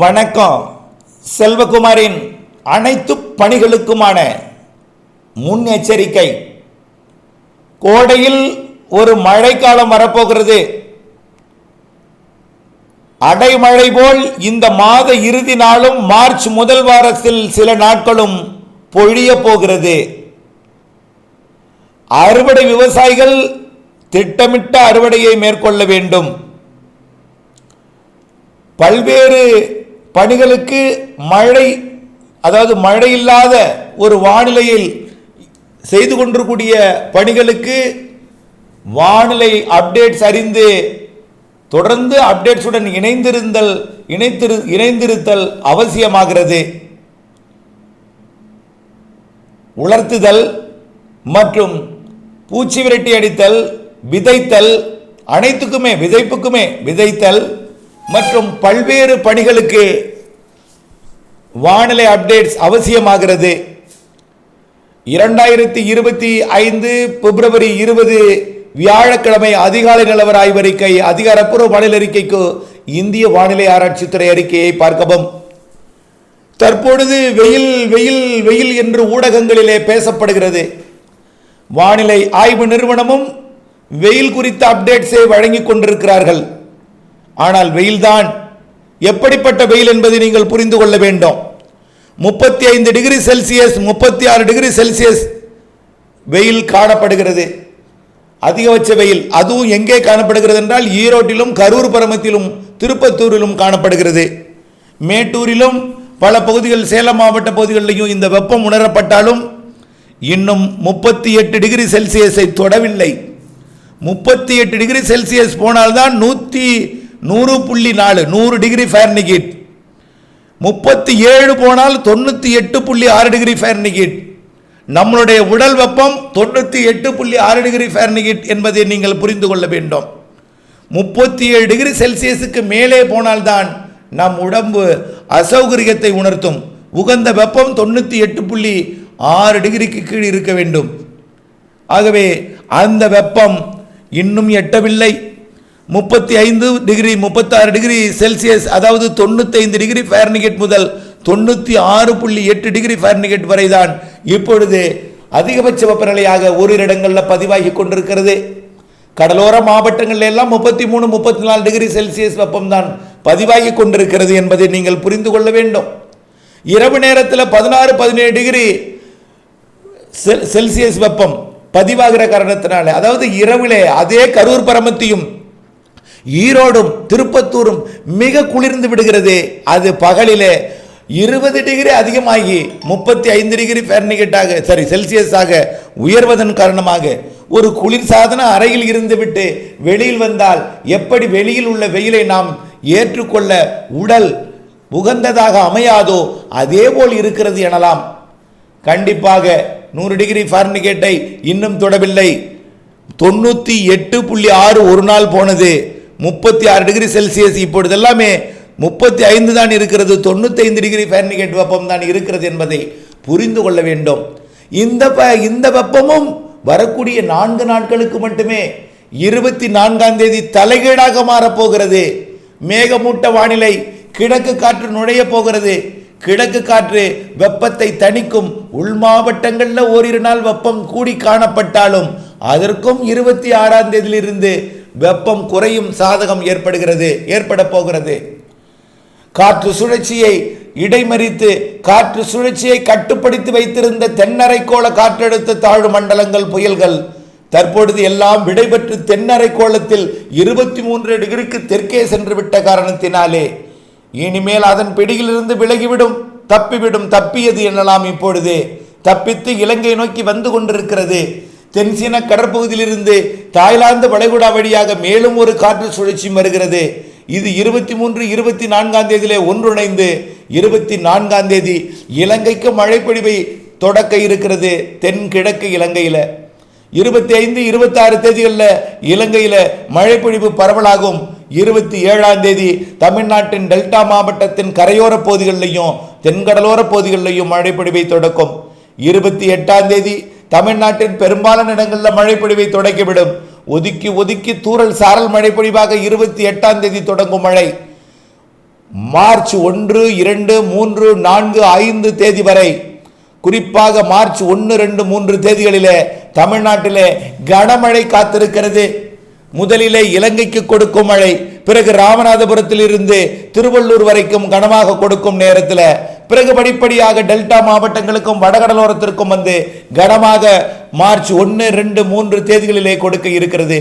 வணக்கம். செல்வகுமாரின் அனைத்து பணிகளுக்குமான முன்னெச்சரிக்கை. கோடையில் ஒரு மழைக்காலம் வரப்போகிறது. அடைமழை போல் இந்த மாத இறுதி நாளும் மார்ச் முதல் வாரத்தில் சில நாட்களும் பொழிய போகிறது. அறுவடை விவசாயிகள் திட்டமிட்ட அறுவடையை மேற்கொள்ள வேண்டும். பல்வேறு பணிகளுக்கு மழை அதாவது மழை இல்லாத ஒரு வானிலையில் செய்து கொண்டிருக்கூடிய பணிகளுக்கு வானிலை அப்டேட்ஸ் அறிந்து தொடர்ந்து அப்டேட்ஸுடன் இணைந்திருந்தல் இணைத்திரு இணைந்திருத்தல் அவசியமாகிறது. உலர்த்துதல் மற்றும் பூச்சி விரட்டி அடித்தல் விதைத்தல் அனைத்துக்குமே விதைப்புக்குமே விதைத்தல் மற்றும் பல்வேறு பணிகளுக்கு வானிலை அப்டேட்ஸ் அவசியமாகிறது. இரண்டாயிரத்தி இருபத்தி ஐந்து பிப்ரவரி இருபது வியாழக்கிழமை அதிகாலை நிலவர ஆய்வறிக்கை அதிகாரப்பூர்வ வானிலை அறிக்கைக்கு இந்திய வானிலை ஆராய்ச்சித்துறை அறிக்கையை பார்க்கவும். தற்பொழுது வெயில் வெயில் வெயில் என்று ஊடகங்களிலே பேசப்படுகிறது. வானிலை ஆய்வு நிறுவனமும் வெயில் குறித்த அப்டேட்ஸை வழங்கிக் கொண்டிருக்கிறார்கள். ஆனால் வெயில்தான். எப்படிப்பட்ட வெயில் என்பதை நீங்கள் புரிந்து கொள்ள வேண்டும். முப்பத்தி ஐந்து டிகிரி செல்சியஸ் முப்பத்தி ஆறு டிகிரி செல்சியஸ் வெயில் காணப்படுகிறது. அதிகபட்ச வெயில் அதுவும் எங்கே காணப்படுகிறது என்றால் ஈரோட்டிலும் கரூர் பரமத்திலும் திருப்பத்தூரிலும் காணப்படுகிறது. மேட்டூரிலும் பல பகுதிகள் சேலம் மாவட்ட பகுதிகளிலையும் இந்த வெப்பம் உணரப்பட்டாலும் இன்னும் முப்பத்தி எட்டு டிகிரி செல்சியஸை தொடவில்லை. முப்பத்தி எட்டு டிகிரி செல்சியஸ் போனால்தான் நூற்றி நூறு புள்ளி நாலு நூறு டிகிரி ஃபேர்னிகிட் முப்பத்தி ஏழு போனால் தொண்ணூற்றி எட்டு புள்ளி ஆறு டிகிரி ஃபேர்னிகிட் நம்மளுடைய உடல் வெப்பம் தொண்ணூற்றி எட்டு புள்ளி ஆறு டிகிரி ஃபேர்னிகிட் என்பதை நீங்கள் புரிந்து கொள்ள வேண்டும். முப்பத்தி ஏழு டிகிரி செல்சியஸுக்கு மேலே போனால்தான் நம் உடம்பு அசௌகரியத்தை உணர்த்தும். உகந்த வெப்பம் தொண்ணூற்றி எட்டு புள்ளி ஆறு டிகிரிக்கு கீழ் இருக்க வேண்டும். ஆகவே அந்த வெப்பம் இன்னும் எட்டவில்லை. முப்பத்தி ஐந்து டிகிரி முப்பத்தாறு டிகிரி செல்சியஸ் அதாவது தொண்ணூத்தைந்து டிகிரி ஃபேர்னிகேட் முதல் தொண்ணூற்றி ஆறு புள்ளி எட்டு டிகிரி ஃபேர்னிகேட் வரை தான் இப்பொழுது அதிகபட்ச வெப்பநிலையாக ஓரிரு இடங்களில் பதிவாகி கொண்டிருக்கிறது. கடலோர மாவட்டங்கள் எல்லாம் முப்பத்தி மூணு முப்பத்தி நாலு டிகிரி செல்சியஸ் வெப்பம்தான் பதிவாகி கொண்டிருக்கிறது என்பதை நீங்கள் புரிந்து கொள்ள வேண்டும். இரவு நேரத்தில் பதினாறு பதினேழு டிகிரி செல் செல்சியஸ் வெப்பம் பதிவாகிற காரணத்தினால அதாவது இரவிலே அதே கரூர் பரமத்தியும் ஈரோடும் திருப்பத்தூரும் மிக குளிர்ந்து விடுகிறது. அது பகலிலே இருபது டிகிரி அதிகமாகி முப்பத்தி ஐந்து டிகிரி ஃபேர்னிகேட்டாக சரி செல்சியஸாக உயர்வதன் காரணமாக ஒரு குளிர்சாதன அறையில் இருந்துவிட்டு வெளியில் வந்தால் எப்படி வெளியில் உள்ள வெயிலை நாம் ஏற்றுக்கொள்ள உடல் உகந்ததாக அமையாதோ அதே போல் இருக்கிறது எனலாம். கண்டிப்பாக நூறு டிகிரி ஃபார்னிகேட்டை இன்னும் தொடவில்லை. தொண்ணூற்றி எட்டு புள்ளி ஆறு ஒரு நாள் போனது. முப்பத்தி ஆறு டிகிரி செல்சியஸ் இப்பொழுது எல்லாமே முப்பத்தி ஐந்து தான் இருக்கிறது தொண்ணூத்தைந்து டிகிரி ஃபேர்னிகேட் வெப்பம் தான் இருக்கிறது என்பதை புரிந்து கொள்ள வேண்டும். இந்த ப இந்த வெப்பமும் வரக்கூடிய நான்கு நாட்களுக்கு மட்டுமே இருபத்தி நான்காம் தேதி தலைகீழாக மாறப்போகிறது. மேகமூட்ட வானிலை கிழக்கு காற்று நுழைய போகிறது. கிழக்கு காற்று வெப்பத்தை தணிக்கும் உள் மாவட்டங்களில் ஓரிரு நாள் வெப்பம் கூடி காணப்பட்டாலும் அதற்கும் இருபத்தி ஆறாம் தேதியிலிருந்து வெப்பம் குறையும் சாதகம் ஏற்படுகிறது ஏற்பட போகிறது. காற்று சுழற்சியை இடைமறித்து காற்று சுழற்சியை கட்டுப்படுத்தி வைத்திருந்த தென்னரைக்கோள காற்றழுத்த தாழ்வு மண்டலங்கள் புயல்கள் தற்பொழுது எல்லாம் விடைபெற்று தென்னரைக்கோளத்தில் இருபத்தி மூன்று டிகிரிக்கு தெற்கே சென்று விட்ட காரணத்தினாலே இனிமேல் அதன் பிடியிலிருந்து விலகிவிடும் தப்பிவிடும் தப்பியது எனலாம் இப்பொழுது. தப்பித்து இலங்கை நோக்கி வந்து கொண்டிருக்கிறது. தென்சீன கடற்பகுதியிலிருந்து தாய்லாந்து வளைகுடா வழியாக மேலும் ஒரு காற்று சுழற்சி வருகிறது. இது இருபத்தி மூன்று இருபத்தி நான்காம் தேதியிலே ஒன்றிணைந்து இருபத்தி நான்காம் தேதி இலங்கைக்கு மழைப்பொழிவை தொடக்க இருக்கிறது. தென்கிழக்கு இலங்கையில். இருபத்தி ஐந்து இருபத்தாறு தேதிகளில் இலங்கையில் மழைப்பொழிவு பரவலாகும். இருபத்தி ஏழாம் தேதி தமிழ்நாட்டின் டெல்டா மாவட்டத்தின் கரையோர பகுதிகளிலையும் தென்கடலோர பகுதிகளிலையும் மழைப்பொழிவை தொடக்கும். இருபத்தி எட்டாம் தேதி தமிழ்நாட்டின் பெரும்பாலான இடங்களில் மழைப்பொழிவை தொடக்கிவிடும். ஒதுக்கி ஒதுக்கி தூறல் சாரல் மழை பொழிவாக இருபத்தி எட்டாம் தேதி தொடங்கும் மழை. மார்ச் ஒன்று இரண்டு மூன்று நான்கு ஐந்து தேதி வரை. குறிப்பாக மார்ச் ஒன்று ரெண்டு மூன்று தேதிகளிலே தமிழ்நாட்டிலே கனமழை காத்திருக்கிறது. முதலிலே இலங்கைக்கு கொடுக்கும் மழை பிறகு ராமநாதபுரத்தில் இருந்து திருவள்ளூர் வரைக்கும் கனமாக கொடுக்கும் நேரத்தில் பிறகு படிப்படியாக டெல்டா மாவட்டங்களுக்கும் வடகடலோரத்திற்கும் வந்து கனமாக மார்ச் ஒன்று ரெண்டு மூன்று தேதிகளிலே கொடுக்க இருக்கிறது.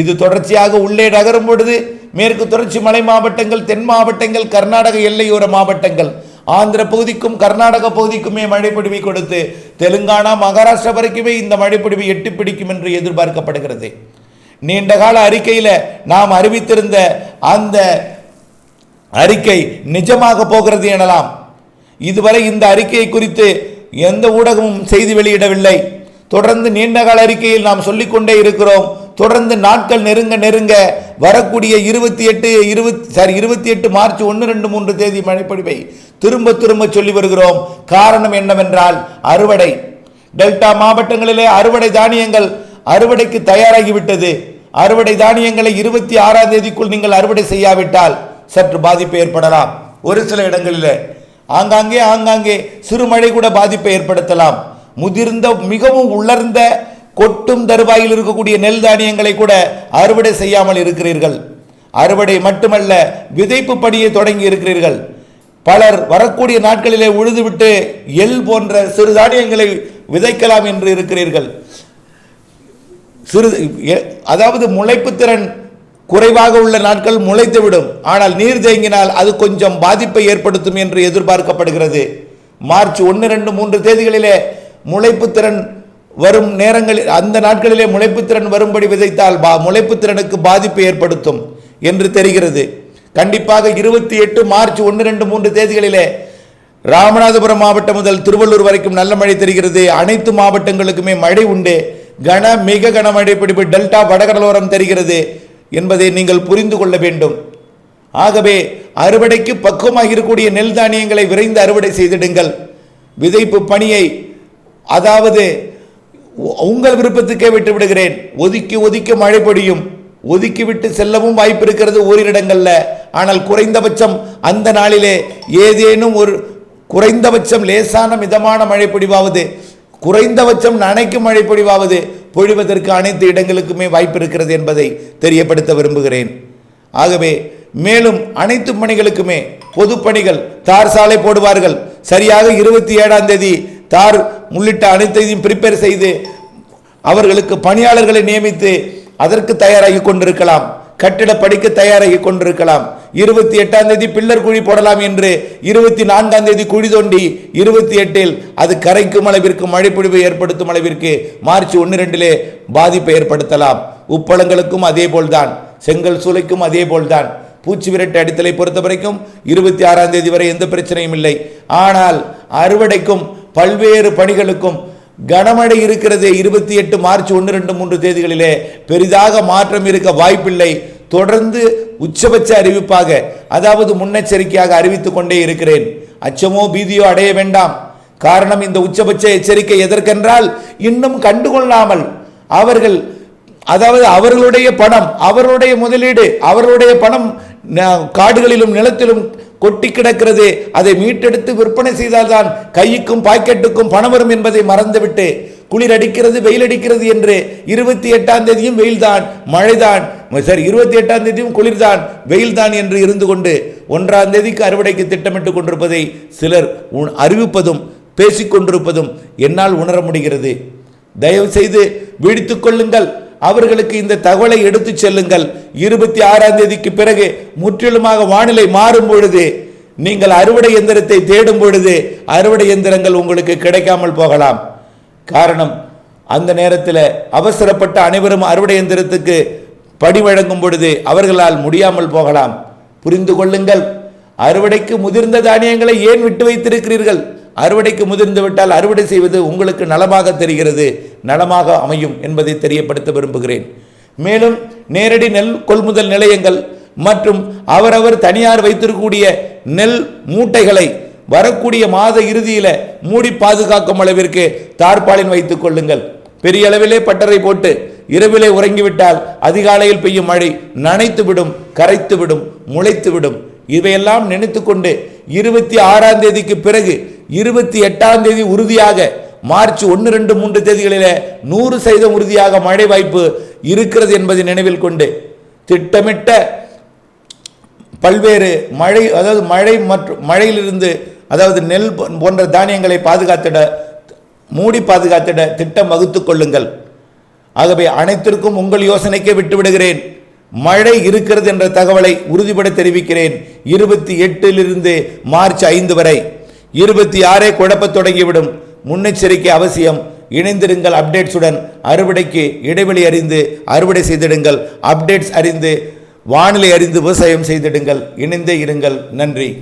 இது தொடர்ச்சியாக உள்ளே நகரும் பொழுது மேற்கு தொடர்ச்சி மலை மாவட்டங்கள் தென் மாவட்டங்கள் கர்நாடக எல்லையோர மாவட்டங்கள் ஆந்திர பகுதிக்கும் கர்நாடக பகுதிக்குமே மழைப்பிடிவை கொடுத்து தெலுங்கானா மகாராஷ்டிரா வரைக்குமே இந்த மழைப்பிடிவை எட்டி பிடிக்கும் என்று எதிர்பார்க்கப்படுகிறது. நீண்ட கால அறிக்கையில் நாம் அறிவித்திருந்த அந்த அறிக்கை நிஜமாக போகிறது எனலாம். இதுவரை இந்த அறிக்கையை குறித்து எந்த ஊடகமும் செய்தி வெளியிடவில்லை. தொடர்ந்து நீண்டகால அறிக்கையில் நாம் சொல்லிக்கொண்டே இருக்கிறோம். தொடர்ந்து நாட்கள் நெருங்க நெருங்க வரக்கூடிய இருபத்தி எட்டு இருபத்தி சாரி இருபத்தி எட்டு மார்ச் ஒன்று ரெண்டு மூன்று தேதி மழைப்பொழிவை திரும்ப திரும்ப சொல்லி வருகிறோம். காரணம் என்னவென்றால் அறுவடை. டெல்டா மாவட்டங்களிலே அறுவடை தானியங்கள் அறுவடைக்கு தயாராகிவிட்டது. அறுவடை தானியங்களை இருபத்தி ஆறாம் தேதிக்குள் நீங்கள் அறுவடை செய்யாவிட்டால் சற்று பாதிப்பு ஏற்படலாம். ஒரு சில இடங்களிலே ஆங்காங்கே ஆங்காங்கே சிறுமழை கூட பாதிப்பை ஏற்படுத்தலாம். முதிர்ந்த மிகவும் உலர்ந்த கொட்டும் தருவாயில் இருக்கக்கூடிய நெல் தானியங்களை கூட அறுவடை செய்யாமல் இருக்கிறீர்கள். அறுவடை மட்டுமல்ல விதைப்பு பணியை தொடங்கி இருக்கிறீர்கள். பலர் வரக்கூடிய நாட்களிலே உழுதுவிட்டு எள் போன்ற சிறு தானியங்களை விதைக்கலாம் என்று இருக்கிறீர்கள். சிறு எ- அதாவது முளைப்பு திறன் குறைவாக உள்ள நாட்கள் முளைத்துவிடும். ஆனால் நீர் தேங்கினால் அது கொஞ்சம் பாதிப்பை ஏற்படுத்தும் என்று எதிர்பார்க்கப்படுகிறது. மார்ச் ஒன்று ரெண்டு மூன்று தேதிகளிலே முளைப்பு திறன் வரும் நேரங்களில் அந்த நாட்களிலே முளைப்பு திறன் வரும்படி விதைத்தால் பா முளைப்பு திறனுக்கு பாதிப்பு ஏற்படுத்தும் என்று தெரிகிறது. கண்டிப்பாக இருபத்தி எட்டு மார்ச் ஒன்று ரெண்டு மூன்று தேதிகளிலே ராமநாதபுரம் மாவட்டம் முதல் திருவள்ளூர் வரைக்கும் நல்ல மழை தெரிகிறது. அனைத்து மாவட்டங்களுக்குமே மழை உண்டு. கன மிக கனமழை பிடிப்பு டெல்டா வடகடலோரம் தெரிகிறது. என்பதை நீங்கள் புரிந்து கொள்ள வேண்டும். ஆகவே அறுவடைக்கு பக்குவமாக இருக்கக்கூடிய நெல் தானியங்களை விரைந்து அறுவடை செய்திடுங்கள். விதைப்பு பணியை அதாவது உங்கள் விருப்பத்துக்கே விட்டு விடுகிறேன். ஒதுக்கி ஒதுக்கி மழை பொடியும் ஒதுக்கி விட்டு செல்லவும் வாய்ப்பு இருக்கிறது ஓரிடங்கள்ல. ஆனால் குறைந்தபட்சம் அந்த நாளிலே ஏதேனும் ஒரு குறைந்தபட்சம் லேசான மிதமான மழை பொழிவாவது குறைந்தபட்சம் நனைக்கும் மழை பொழிவாவது பொழிவதற்கு அனைத்து இடங்களுக்குமே வாய்ப்பு இருக்கிறது என்பதை தெரியப்படுத்த விரும்புகிறேன். ஆகவே மேலும் அனைத்து பணிகளுக்குமே பொது பணிகள் தார் சாலை போடுவார்கள். சரியாக இருபத்தி ஏழாம் தேதி தார் உள்ளிட்ட அனைத்தையும் ப்ரிப்பேர் செய்து அவர்களுக்கு பணியாளர்களை நியமித்து அதற்கு தயாராகி கொண்டிருக்கலாம். கட்டிட படிக்க தயாராகி கொண்டிருக்கலாம். இருபத்தி எட்டாம் தேதி பில்லர் குழி போடலாம் என்று இருபத்தி நான்காம் தேதி குழி தோண்டி இருபத்தி எட்டில் அது கரைக்கும் அளவிற்கு மழைப்பொழிவு ஏற்படுத்தும் அளவிற்கு மார்ச் ஒன்று ரெண்டிலே பாதிப்பை ஏற்படுத்தலாம். உப்பளங்களுக்கும் அதே போல்தான் செங்கல் சூளைக்கும் அதே போல்தான் பூச்சி விரட்டு அடித்தலை பொறுத்த வரைக்கும் இருபத்தி ஆறாம் தேதி வரை எந்த பிரச்சனையும் இல்லை. ஆனால் அறுவடைக்கும் பல்வேறு பணிகளுக்கும் கனமழை இருக்கிறது இருபத்தி எட்டு மார்ச் ஒன்று ரெண்டு மூன்று தேதிகளிலே பெரிதாக மாற்றம் இருக்க வாய்ப்பில்லை. தொடர்ந்து உச்சபட்ச அறிவிப்பாக அதாவது முன்னெச்சரிக்கையாக அறிவித்துக் கொண்டே இருக்கிறேன். அச்சமோ பீதியோ அடைய வேண்டாம். காரணம் இந்த உச்சபட்ச எச்சரிக்கை எதற்கென்றால் இன்னும் கண்டுகொள்ளாமல் அவர்கள் அதாவது அவர்களுடைய பணம் அவர்களுடைய முதலீடு அவர்களுடைய பணம் ந- காடுகளிலும் நிலத்திலும் கொட்டி கிடக்கிறது. அதை மீட்டெடுத்து விற்பனை செய்தால்தான் கைக்கும் பாக்கெட்டுக்கும் பணம் வரும் என்பதை மறந்துவிட்டு குளிர் அடிக்கிறது வெயில் அடிக்கிறது என்று இருபத்தி எட்டாம் தேதியும் வெயில்தான் மழைதான் சரி இருபத்தி எட்டாம் தேதியும் குளிர்தான் வெயில்தான் என்று இருந்து கொண்டு ஒன்றாம் தேதிக்கு அறுவடைக்கு திட்டமிட்டுக் கொண்டிருப்பதை சிலர் உன் அறிவிப்பதும் பேசிக்கொண்டிருப்பதும் என்னால் உணர முடிகிறது. தயவு செய்து விழித்துக் கொள்ளுங்கள். அவர்களுக்கு இந்த தகவலை எடுத்துச் செல்லுங்கள். இருபத்தி ஆறாம் தேதிக்கு பிறகு முற்றிலுமாக வானிலை மாறும் பொழுது நீங்கள் அறுவடை எந்திரத்தை தேடும் பொழுது அறுவடை எந்திரங்கள் உங்களுக்கு கிடைக்காமல் போகலாம். காரணம் அந்த நேரத்தில் அவசரப்பட்ட அனைவரும் அறுவடை எந்திரத்துக்கு படி வழங்கும் பொழுது அவர்களால் முடியாமல் போகலாம். புரிந்து கொள்ளுங்கள். அறுவடைக்கு முதிர்ந்த தானியங்களை ஏன் விட்டு வைத்திருக்கிறீர்கள்? அறுவடைக்கு முதிர்ந்து விட்டால் அறுவடை செய்வது உங்களுக்கு நலமாக தெரிகிறது. நலமாக அமையும் என்பதை தெரியப்படுத்த விரும்புகிறேன். மேலும் நேரடி நெல் கொள்முதல் நிலையங்கள் மற்றும் அவரவர் தனியார் வைத்திருக்கக்கூடிய நெல் மூட்டைகளை வரக்கூடிய மாத இறுதியில் மூடி பாதுகாக்கும் அளவிற்கு தார்பாலின் வைத்துக் கொள்ளுங்கள். பெரிய அளவிலே பட்டறை போட்டு இரவிலே உறங்கிவிட்டால் அதிகாலையில் பெய்யும் மழை நனைத்து விடும் கரைத்து விடும் முளைத்து விடும் நினைத்துக்கொண்டு இருபத்தி ஆறாம் தேதிக்கு பிறகு இருபத்தி எட்டாம் தேதி உறுதியாக மார்ச் ஒன்று ரெண்டு மூன்று தேதிகளிலே நூறு சதவீதம் உறுதியாக மழை வாய்ப்பு இருக்கிறது என்பதை நினைவில் கொண்டு திட்டமிட்ட பல்வேறு மழை அதாவது மழை மற்றும் மழையிலிருந்து அதாவது நெல் போன்ற தானியங்களை பாதுகாத்திட மூடி பாதுகாத்திட திட்டம் வகுத்துக் கொள்ளுங்கள். ஆகவே அனைத்திற்கும் உங்கள் யோசனைக்கே விட்டுவிடுகிறேன். மழை இருக்கிறது என்ற தகவலை உறுதிபட தெரிவிக்கிறேன். இருபத்தி எட்டிலிருந்து மார்ச் ஐந்து வரை. இருபத்தி ஆறே குழப்பத் தொடங்கிவிடும். முன்னெச்சரிக்கை அவசியம். இணைந்திருங்கள் அப்டேட்ஸுடன். அறுவடைக்கு இடைவெளி அறிந்து அறுவடை செய்திடுங்கள். அப்டேட்ஸ் அறிந்து வானிலை அறிந்து விவசாயம் செய்திடுங்கள். இணைந்தே இருங்கள். நன்றி.